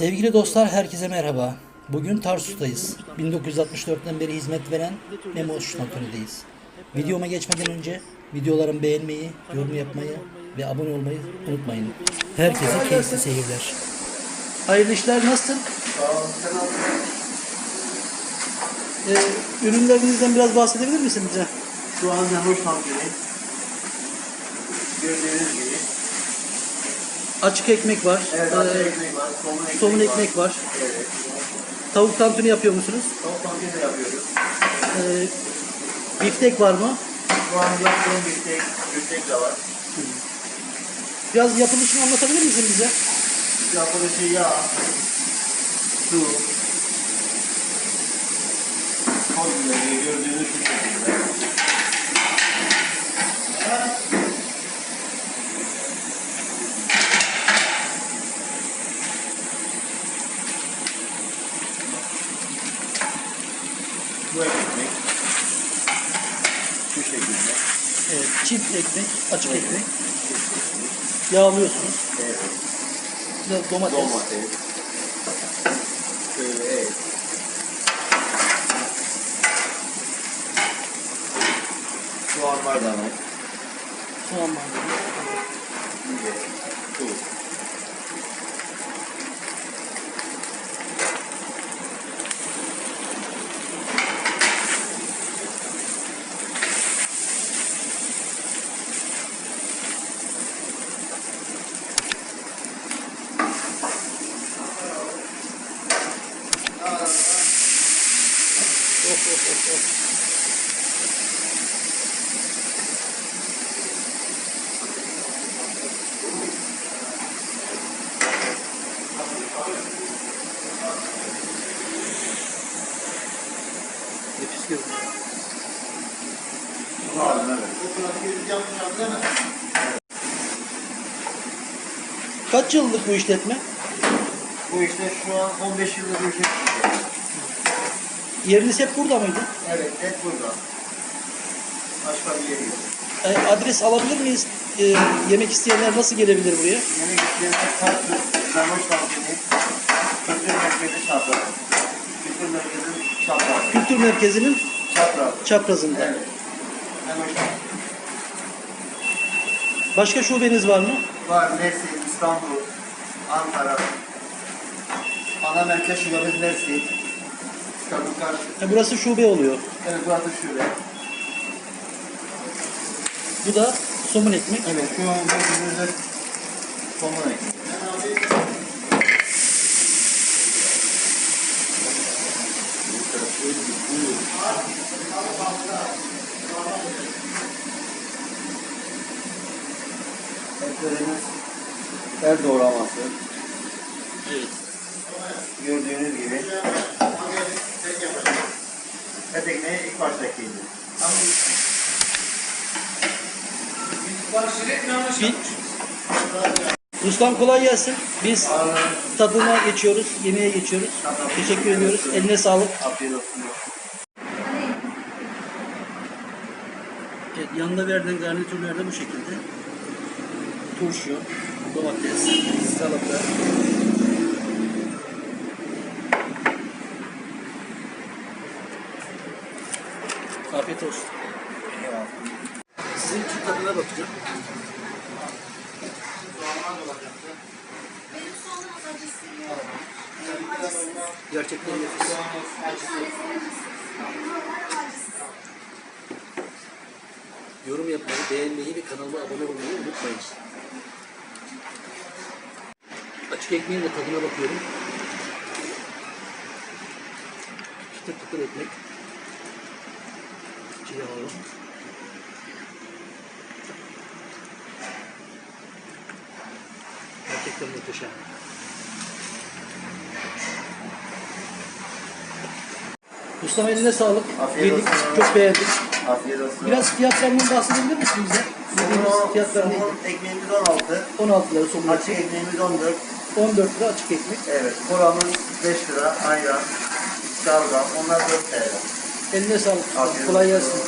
Sevgili dostlar herkese merhaba. Bugün Tarsus'tayız. 1964'ten beri hizmet veren Memo Şantörü'deyiz. Videoma geçmeden önce videolarımı beğenmeyi, yorum yapmayı ve abone olmayı unutmayın. Herkese keyifli seyirler. Hayırlı işler nasılsın? Ee, ürünlerinizden biraz bahsedebilir misin bize? Şu an Nehoş tantuni. Gördüğünüz gibi. Açık ekmek var. Evet, ee, açık ekmek var. Somun ekmek somun var. ekmek var. Evet. Tavuk tantuni yapıyor musunuz? Tavuk tantuni de yapıyoruz. Ee, biftek var mı? Şu an yaptığım biftek, biftek de var. Biraz yapılışını anlatabilir misin bize? Yapılışı yağ, su, toz gördüğünüz şu şekilde. Çift ekmek, açık ekmek. Yağlıyorsunuz. Evet. Biraz domates. Domates. Şöyle evet. Soğan maydanoz. Soğan maydanoz. biber, tuz. Nefis görünüyor. Kaç yıllık bu işletme? Bu işte şu an 15 yıldır bu çıkıyor. Yeriniz hep burada mıydı? Evet, et burada. Başka bir yeri yok. E, adres alabilir miyiz? E, yemek isteyenler nasıl gelebilir buraya? Yemek isteyenler Tarsus, Zamoş Tantuni, Kültür Merkezi Çapraz. Kültür Merkezi Çapraz. Kültür Merkezi'nin Çapraz. çaprazında. Evet. Zamoş. Başka şubeniz var mı? Var Mersin, İstanbul, Ankara. Ana merkez şubemiz Mersin. İstanbul karşı. E, burası şube oluyor. Evet burası şube. Bu da somun ekmek. Evet şu an gördüğünüzde somun ekmek. Etlerimiz el doğraması. Evet. Gördüğünüz gibi. Et ekmeği ilk başta ekleyelim. Bir... Ustam kolay gelsin. Biz tadına geçiyoruz, yemeğe geçiyoruz. Teşekkür ediyoruz. Eline sağlık. Afiyet olsun. Evet, yanında verilen garnitürler de bu şekilde. Turşu, domates, salata. Afiyet olsun. Sizin için tadına bakacağım. Gerçekten nefis. Yorum yapmayı, beğenmeyi ve kanalıma abone olmayı unutmayın. Açık ekmeğin de tadına bakıyorum. Çıtır çıtır ekmek. Yağlı. Gerçekten muhteşem. Ustam eline sağlık. Afiyet Yedik, olsun. çok beğendik. Afiyet olsun. Biraz fiyatlarından bahsedebilir misin bize? Yediğimiz Somon, fiyatlar neydi? somon ekmeğimiz 16. 16 lira somun Açık ekmeğimiz 14. 14 lira açık ekmek. Evet. Kolamız 5 lira. Ayran. Şalgam. Onlar 4 TL. Eline sağlık. Kolay gelsin.